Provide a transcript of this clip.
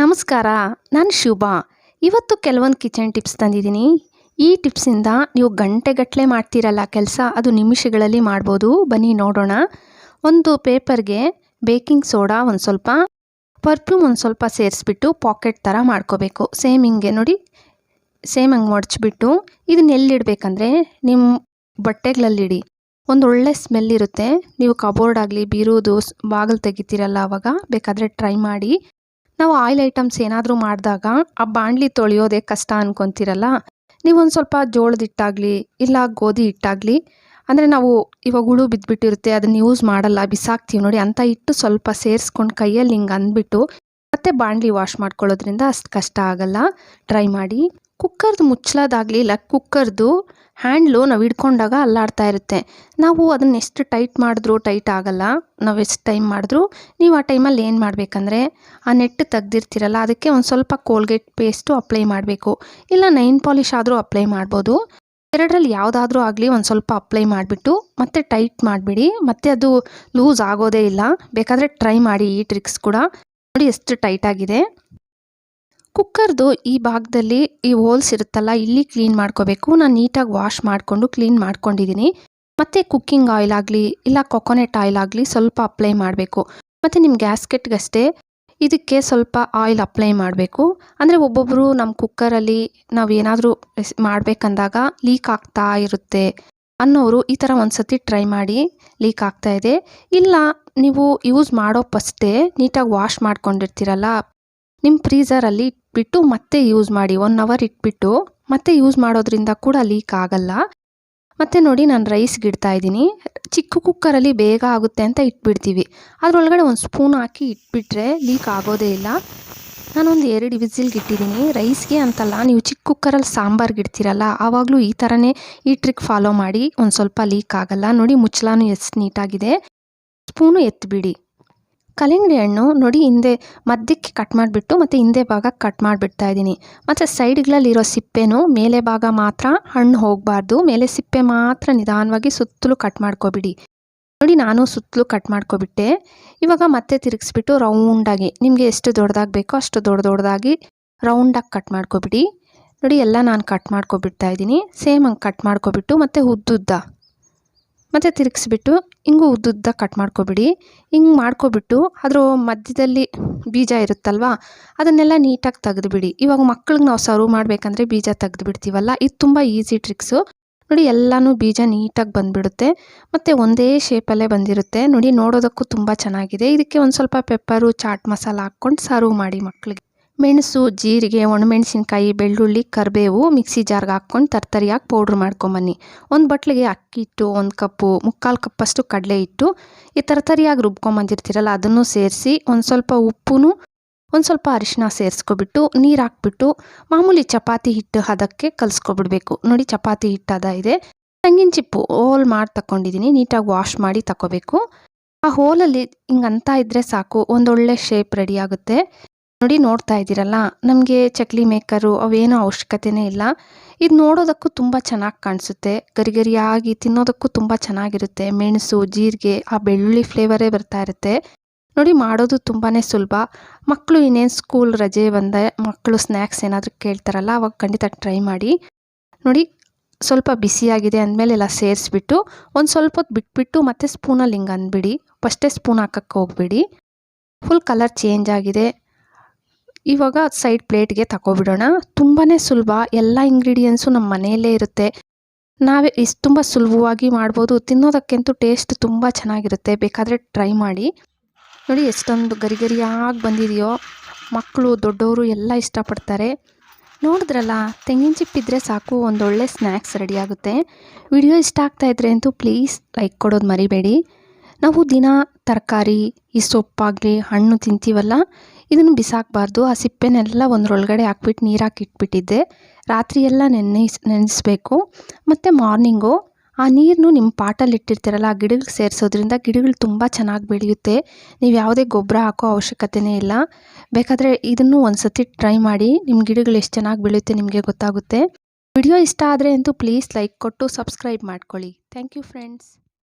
ನಮಸ್ಕಾರ, ನಾನು ಶುಭ. ಇವತ್ತು ಕೆಲವೊಂದು ಕಿಚನ್ ಟಿಪ್ಸ್ ತಂದಿದ್ದೀನಿ. ಈ ಟಿಪ್ಸಿಂದ ನೀವು ಗಂಟೆಗಟ್ಟಲೆ ಮಾಡ್ತೀರಲ್ಲ ಕೆಲಸ, ಅದು ನಿಮಿಷಗಳಲ್ಲಿ ಮಾಡ್ಬೋದು. ಬನ್ನಿ ನೋಡೋಣ. ಒಂದು ಪೇಪರ್ಗೆ ಬೇಕಿಂಗ್ ಸೋಡಾ ಒಂದು ಸ್ವಲ್ಪ, ಪರ್ಫ್ಯೂಮ್ ಒಂದು ಸ್ವಲ್ಪ ಸೇರಿಸ್ಬಿಟ್ಟು ಪಾಕೆಟ್ ಥರ ಮಾಡ್ಕೋಬೇಕು. ಸೇಮ್ ಹಿಂಗೆ ನೋಡಿ, ಸೇಮ್ ಹಂಗೆ ಮಡಚ್ಬಿಟ್ಟು ಇದನ್ನ ಎಲ್ಲಿಡಬೇಕಂದ್ರೆ ನಿಮ್ಮ ಬಟ್ಟೆಗಳಲ್ಲಿಡಿ. ಒಂದು ಒಳ್ಳೆ ಸ್ಮೆಲ್ ಇರುತ್ತೆ. ನೀವು ಕಬೋರ್ಡ್ ಆಗಲಿ, ಬೀರೋದು ಬಾಗಿಲು ತೆಗಿತೀರಲ್ಲ ಅವಾಗ, ಬೇಕಾದರೆ ಟ್ರೈ ಮಾಡಿ. ನಾವು ಆಯಿಲ್ ಐಟಮ್ಸ್ ಏನಾದರೂ ಮಾಡಿದಾಗ ಆ ಬಾಣಲಿ ತೊಳೆಯೋದೇ ಕಷ್ಟ ಅನ್ಕೊಂತೀರಲ್ಲ? ನೀವು ಒಂದು ಸ್ವಲ್ಪ ಜೋಳದ ಹಿಟ್ಟಾಗಲಿ, ಇಲ್ಲ ಗೋಧಿ ಹಿಟ್ಟಾಗಲಿ, ಅಂದರೆ ನಾವು ಇವಾಗ ಹುಳು ಬಿದ್ದುಬಿಟ್ಟಿರುತ್ತೆ ಅದನ್ನು ಯೂಸ್ ಮಾಡಲ್ಲ, ಬಿಸಾಕ್ತೀವಿ ನೋಡಿ, ಅಂತ ಹಿಟ್ಟು ಸ್ವಲ್ಪ ಸೇರಿಸ್ಕೊಂಡು ಕೈಯಲ್ಲಿ ಹಿಂಗೆ ಅಂದ್ಬಿಟ್ಟು ಮತ್ತೆ ಬಾಣಲಿ ವಾಶ್ ಮಾಡ್ಕೊಳ್ಳೋದ್ರಿಂದ ಅಷ್ಟು ಕಷ್ಟ ಆಗಲ್ಲ. ಟ್ರೈ ಮಾಡಿ. ಕುಕ್ಕರ್ದು ಮುಚ್ಚಳದಾಗಲಿ, ಇಲ್ಲ ಕುಕ್ಕರ್ದು ಹ್ಯಾಂಡ್ಲು ನಾವು ಹಿಡ್ಕೊಂಡಾಗ ಅಲ್ಲಾಡ್ತಾ ಇರುತ್ತೆ. ನಾವು ಅದನ್ನ ಎಷ್ಟು ಟೈಟ್ ಮಾಡಿದ್ರೂ ಟೈಟ್ ಆಗಲ್ಲ. ನಾವು ಎಷ್ಟು ಟೈಮ್ ಮಾಡಿದ್ರೂ ನೀವು ಆ ಟೈಮಲ್ಲಿ ಏನು ಮಾಡಬೇಕಂದ್ರೆ ಆ ನೆಟ್ ತೆಗ್ದಿರ್ತೀರಲ್ಲ, ಅದಕ್ಕೆ ಒಂದು ಸ್ವಲ್ಪ ಕೋಲ್ಗೇಟ್ ಪೇಸ್ಟು ಅಪ್ಲೈ ಮಾಡಬೇಕು. ಇಲ್ಲ ನೈನ್ ಪಾಲಿಶ್ ಆದರೂ ಅಪ್ಲೈ ಮಾಡ್ಬೋದು. ಎರಡರಲ್ಲಿ ಯಾವುದಾದ್ರೂ ಆಗಲಿ ಒಂದು ಸ್ವಲ್ಪ ಅಪ್ಲೈ ಮಾಡಿಬಿಟ್ಟು ಮತ್ತೆ ಟೈಟ್ ಮಾಡಿಬಿಡಿ. ಮತ್ತೆ ಅದು ಲೂಸ್ ಆಗೋದೇ ಇಲ್ಲ. ಬೇಕಾದರೆ ಟ್ರೈ ಮಾಡಿ ಈ ಟ್ರಿಕ್ಸ್ ಕೂಡ. ನೋಡಿ ಎಷ್ಟು ಟೈಟ್ ಆಗಿದೆ. ಕುಕ್ಕರ್ದು ಈ ಭಾಗದಲ್ಲಿ ಈ ಹೋಲ್ಸ್ ಇರುತ್ತಲ್ಲ, ಇಲ್ಲಿ ಕ್ಲೀನ್ ಮಾಡ್ಕೋಬೇಕು. ನಾನು ನೀಟಾಗಿ ವಾಶ್ ಮಾಡಿಕೊಂಡು ಕ್ಲೀನ್ ಮಾಡ್ಕೊಂಡಿದ್ದೀನಿ ಮತ್ತು ಕುಕ್ಕಿಂಗ್ ಆಯಿಲ್ ಆಗಲಿ, ಇಲ್ಲ ಕೊಕೊನೆಟ್ ಆಯಿಲ್ ಆಗಲಿ ಸ್ವಲ್ಪ ಅಪ್ಲೈ ಮಾಡಬೇಕು. ಮತ್ತು ನಿಮ್ಮ ಗ್ಯಾಸ್ಕೆಟ್ಗಷ್ಟೇ ಇದಕ್ಕೆ ಸ್ವಲ್ಪ ಆಯಿಲ್ ಅಪ್ಲೈ ಮಾಡಬೇಕು. ಅಂದರೆ ಒಬ್ಬೊಬ್ಬರು ನಮ್ಮ ಕುಕ್ಕರಲ್ಲಿ ನಾವು ಏನಾದರೂ ಮಾಡಬೇಕಂದಾಗ ಲೀಕ್ ಆಗ್ತಾ ಇರುತ್ತೆ ಅನ್ನೋರು ಈ ಥರ ಒಂದು ಸತಿ ಟ್ರೈ ಮಾಡಿ ಲೀಕ್ ಆಗ್ತಾ ಇದೆ. ಇಲ್ಲ, ನೀವು ಯೂಸ್ ಮಾಡೋ ಫಸ್ಟೇ ನೀಟಾಗಿ ವಾಶ್ ಮಾಡ್ಕೊಂಡಿರ್ತೀರಲ್ಲ ನಿಮ್ಮ ಫ್ರೀಸರಲ್ಲಿ ಇಟ್ಬಿಟ್ಟು ಮತ್ತೆ ಯೂಸ್ ಮಾಡಿ ಒನ್ ಅವರ್ ಇಟ್ಬಿಟ್ಟು ಮತ್ತೆ ಯೂಸ್ ಮಾಡೋದ್ರಿಂದ ಕೂಡ ಲೀಕ್ ಆಗಲ್ಲ. ಮತ್ತು ನೋಡಿ ನಾನು ರೈಸ್ಗೆ ಇಡ್ತಾ ಇದ್ದೀನಿ. ಚಿಕ್ಕ ಕುಕ್ಕರಲ್ಲಿ ಬೇಗ ಆಗುತ್ತೆ ಅಂತ ಇಟ್ಬಿಡ್ತೀವಿ. ಅದರೊಳಗಡೆ ಒಂದು ಸ್ಪೂನ್ ಹಾಕಿ ಇಟ್ಬಿಟ್ರೆ ಲೀಕ್ ಆಗೋದೇ ಇಲ್ಲ. ನಾನೊಂದು ಎರಡು ವಿಸಿಲ್ಗೆ ಇಟ್ಟಿದ್ದೀನಿ ರೈಸ್ಗೆ ಅಂತಲ್ಲ ನೀವು ಚಿಕ್ಕ ಕುಕ್ಕರಲ್ಲಿ ಸಾಂಬಾರ್ಗೆ ಇಡ್ತೀರಲ್ಲ ಆವಾಗಲೂ ಈ ಥರನೇ ಈ ಟ್ರಿಕ್ ಫಾಲೋ ಮಾಡಿ ಒಂದು ಸ್ವಲ್ಪ ಲೀಕ್ ಆಗಲ್ಲ. ನೋಡಿ ಮುಚ್ಚಲಾನು ಎಷ್ಟು ನೀಟಾಗಿದೆ ಸ್ಪೂನು ಎತ್ತಿಬಿಡಿ ಕಲ್ಲಂಗಡಿ ಹಣ್ಣು ನೋಡಿ ಹಿಂದೆ ಮಧ್ಯಕ್ಕೆ ಕಟ್ ಮಾಡಿಬಿಟ್ಟು ಮತ್ತು ಹಿಂದೆ ಭಾಗ ಕಟ್ ಮಾಡಿಬಿಡ್ತಾ ಇದ್ದೀನಿ. ಮತ್ತು ಸೈಡ್ಗಳಲ್ಲಿರೋ ಸಿಪ್ಪೆನೂ ಮೇಲೆ ಭಾಗ ಮಾತ್ರ ಹಣ್ಣು ಹೋಗಬಾರ್ದು. ಮೇಲೆ ಸಿಪ್ಪೆ ಮಾತ್ರ ನಿಧಾನವಾಗಿ ಸುತ್ತಲೂ ಕಟ್ ಮಾಡ್ಕೊಬಿಡಿ. ನೋಡಿ ನಾನು ಸುತ್ತಲೂ ಕಟ್ ಮಾಡ್ಕೊಬಿಟ್ಟೆ. ಇವಾಗ ಮತ್ತೆ ತಿರುಗಿಸ್ಬಿಟ್ಟು ರೌಂಡಾಗಿ ನಿಮಗೆ ಎಷ್ಟು ದೊಡ್ಡದಾಗಿ ಬೇಕೋ ಅಷ್ಟು ದೊಡ್ಡ ದೊಡ್ಡದಾಗಿ ರೌಂಡಾಗಿ ಕಟ್ ಮಾಡ್ಕೊಬಿಡಿ. ನೋಡಿ ಎಲ್ಲ ನಾನು ಕಟ್ ಮಾಡ್ಕೊಬಿಡ್ತಾ ಇದ್ದೀನಿ. ಸೇಮ್ ಹಂಗೆ ಕಟ್ ಮಾಡ್ಕೊಬಿಟ್ಟು ಮತ್ತು ಉದ್ದುದ್ದ. ಮತ್ತು ತಿರುಗಿಸ್ಬಿಟ್ಟು ಹಿಂಗೂ ಉದ್ದುದ್ದ ಕಟ್ ಮಾಡ್ಕೊಬಿಡಿ. ಹಿಂಗೆ ಮಾಡ್ಕೊಬಿಟ್ಟು ಅದ್ರ ಮಧ್ಯದಲ್ಲಿ ಬೀಜ ಇರುತ್ತಲ್ವ, ಅದನ್ನೆಲ್ಲ ನೀಟಾಗಿ ತೆಗೆದುಬಿಡಿ. ಇವಾಗ ಮಕ್ಳಿಗೆ ನಾವು ಸರ್ವ್ ಮಾಡಬೇಕಂದ್ರೆ ಬೀಜ ತೆಗೆದುಬಿಡ್ತೀವಲ್ಲ, ಇದು ತುಂಬ ಈಸಿ ಟ್ರಿಕ್ಸು ನೋಡಿ, ಎಲ್ಲನೂ ಬೀಜ ನೀಟಾಗಿ ಬಂದುಬಿಡುತ್ತೆ. ಮತ್ತು ಒಂದೇ ಶೇಪಲ್ಲೇ ಬಂದಿರುತ್ತೆ. ನೋಡಿ, ನೋಡೋದಕ್ಕೂ ತುಂಬ ಚೆನ್ನಾಗಿದೆ. ಇದಕ್ಕೆ ಒಂದು ಸ್ವಲ್ಪ ಪೆಪ್ಪರು ಚಾಟ್ ಮಸಾಲ ಹಾಕ್ಕೊಂಡು ಸರ್ವ್ ಮಾಡಿ ಮಕ್ಕಳಿಗೆ ಮೆಣಸು, ಜೀರಿಗೆ, ಒಣಮೆಣಸಿನ್ಕಾಯಿ, ಬೆಳ್ಳುಳ್ಳಿ, ಕರಿಬೇವು ಮಿಕ್ಸಿ ಜಾರ್ಗೆ ಹಾಕ್ಕೊಂಡು ತರ್ತರಿಯಾಗಿ ಪೌಡ್ರ್ ಮಾಡ್ಕೊಂಬನ್ನಿ. ಒಂದು ಬಟ್ಲಿಗೆ ಅಕ್ಕಿ ಹಿಟ್ಟು ಒಂದು ಕಪ್ಪು, ಮುಕ್ಕಾಲು ಕಪ್ಪಷ್ಟು ಕಡಲೆ ಹಿಟ್ಟು, ಈ ತರ್ತರಿಯಾಗಿ ರುಬ್ಕೊಂಬಂದಿರ್ತೀರಲ್ಲ, ಅದನ್ನು ಸೇರಿಸಿ ಒಂದು ಸ್ವಲ್ಪ ಉಪ್ಪು ಒಂದು ಸ್ವಲ್ಪ ಅರಿಶಿನ ಸೇರಿಸ್ಕೊಬಿಟ್ಟು, ನೀರು ಹಾಕ್ಬಿಟ್ಟು, ಮಾಮೂಲಿ ಚಪಾತಿ ಹಿಟ್ಟು ಹದಕ್ಕೆ ಕಲಿಸ್ಕೊಬಿಡ್ಬೇಕು. ನೋಡಿ ಚಪಾತಿ ಹಿಟ್ಟು ಅದ ಇದೆ. ತೆಂಗಿನ ಚಿಪ್ಪು ಹೋಲ್ ಮಾಡಿ ತಗೊಂಡಿದ್ದೀನಿ ನೀಟಾಗಿ ವಾಶ್ ಮಾಡಿ ತಗೋಬೇಕು ಆ ಹೋಲಲ್ಲಿ ಹಿಂಗೆ ಅಂತ ಇದ್ದರೆ ಸಾಕು, ಒಂದೊಳ್ಳೆ ಶೇಪ್ ರೆಡಿ ಆಗುತ್ತೆ. ನೋಡಿ ನೋಡ್ತಾ ಇದ್ದೀರಲ್ಲ, ನಮಗೆ ಚಕ್ಲಿ ಮೇಕರು ಅವೇನೋ ಅವಶ್ಯಕತೆನೇ ಇಲ್ಲ. ಇದು ನೋಡೋದಕ್ಕೂ ತುಂಬ ಚೆನ್ನಾಗಿ ಕಾಣಿಸುತ್ತೆ. ಗರಿ ಗರಿಯಾಗಿ ತಿನ್ನೋದಕ್ಕೂ ತುಂಬ ಚೆನ್ನಾಗಿರುತ್ತೆ. ಮೆಣಸು, ಜೀರಿಗೆ, ಆ ಬೆಳ್ಳುಳ್ಳಿ ಫ್ಲೇವರೇ ಬರ್ತಾ ಇರುತ್ತೆ. ನೋಡಿ ಮಾಡೋದು ತುಂಬಾ ಸುಲಭ. ಮಕ್ಕಳು ಇನ್ನೇನು ಸ್ಕೂಲ್ ರಜೆ ಬಂದೆ ಮಕ್ಕಳು ಸ್ನ್ಯಾಕ್ಸ್ ಏನಾದರೂ ಕೇಳ್ತಾರಲ್ಲ, ಅವಾಗ ಖಂಡಿತ ಟ್ರೈ ಮಾಡಿ. ನೋಡಿ, ಸ್ವಲ್ಪ ಬಿಸಿಯಾಗಿದೆ ಅಂದಮೇಲೆ ಎಲ್ಲ ಸೇರಿಸ್ಬಿಟ್ಟು, ಒಂದು ಸ್ವಲ್ಪ ಹೊತ್ತು ಬಿಟ್ಬಿಟ್ಟು ಮತ್ತೆ ಸ್ಪೂನಲ್ಲಿ ಹಿಂಗೆ ಅಂದ್ಬಿಡಿ. ಫಸ್ಟೇ ಸ್ಪೂನ್ ಹಾಕಕ್ಕೆ ಹೋಗ್ಬಿಡಿ. ಫುಲ್ ಕಲರ್ ಚೇಂಜ್ ಆಗಿದೆ. ಇವಾಗ ಸೈಡ್ ಪ್ಲೇಟ್ಗೆ ತಗೊಬಿಡೋಣ ತುಂಬಾ ಸುಲಭ. ಎಲ್ಲ ಇಂಗ್ರೀಡಿಯೆಂಟ್ಸು ನಮ್ಮ ಮನೆಯಲ್ಲೇ ಇರುತ್ತೆ. ನಾವೇ ಇಷ್ಟು ತುಂಬ ಸುಲಭವಾಗಿ ಮಾಡ್ಬೋದು. ತಿನ್ನೋದಕ್ಕಂತೂ ಟೇಸ್ಟ್ ತುಂಬ ಚೆನ್ನಾಗಿರುತ್ತೆ. ಬೇಕಾದರೆ ಟ್ರೈ ಮಾಡಿ. ನೋಡಿ ಎಷ್ಟೊಂದು ಗರಿ ಗರಿಯಾಗಿ ಬಂದಿದೆಯೋ. ಮಕ್ಕಳು ದೊಡ್ಡವರು ಎಲ್ಲ ಇಷ್ಟಪಡ್ತಾರೆ. ನೋಡಿದ್ರಲ್ಲ, ತೆಂಗಿನ ಚಿಪ್ಪಿದ್ರೆ ಸಾಕು, ಒಂದೊಳ್ಳೆ ಸ್ನ್ಯಾಕ್ಸ್ ರೆಡಿ ಆಗುತ್ತೆ. ವಿಡಿಯೋ ಇಷ್ಟ ಆಗ್ತಾ ಇದ್ರೆ ಅಂತೂ ಪ್ಲೀಸ್ ಲೈಕ್ ಕೊಡೋದು ಮರಿಬೇಡಿ. ನಾವು ದಿನ ತರಕಾರಿ, ಈ ಸೊಪ್ಪಾಗಲಿ, ಹಣ್ಣು ತಿಂತೀವಲ್ಲ ಇದನ್ನು ಬಿಸಾಕಬಾರ್ದು. ಆ ಸಿಪ್ಪೆನೆಲ್ಲ ಒಂದರೊಳಗಡೆ ಹಾಕ್ಬಿಟ್ಟು ನೀರು ಇಟ್ಬಿಟ್ಟಿದ್ದೆ. ರಾತ್ರಿ ಎಲ್ಲ ನೆನೆಸ್ ನೆನೆಸ್ಬೇಕು. ಮತ್ತು ಮಾರ್ನಿಂಗು, ಆ ನೀರನ್ನು ನಿಮ್ಮ ಪಾಟಲ್ಲಿ ಇಟ್ಟಿರ್ತೀರಲ್ಲ, ಆ ಗಿಡಗಳಿಗೆ ಸೇರಿಸೋದ್ರಿಂದ ಗಿಡಗಳು ತುಂಬ ಚೆನ್ನಾಗಿ ಬೆಳೆಯುತ್ತೆ. ನೀವು ಯಾವುದೇ ಗೊಬ್ಬರ ಹಾಕೋ ಅವಶ್ಯಕತೆಯೇ ಇಲ್ಲ. ಬೇಕಾದರೆ ಇದನ್ನು ಒಂದು ಸತಿ ಟ್ರೈ ಮಾಡಿ. ನಿಮ್ಮ ಗಿಡಗಳು ಎಷ್ಟು ಚೆನ್ನಾಗಿ ಬೆಳೆಯುತ್ತೆ ನಿಮಗೆ ಗೊತ್ತಾಗುತ್ತೆ. ವಿಡಿಯೋ ಇಷ್ಟ ಆದರೆ ಅಂತೂ ಪ್ಲೀಸ್ ಲೈಕ್ ಕೊಟ್ಟು ಸಬ್ಸ್ಕ್ರೈಬ್ ಮಾಡ್ಕೊಳ್ಳಿ. Thank you friends.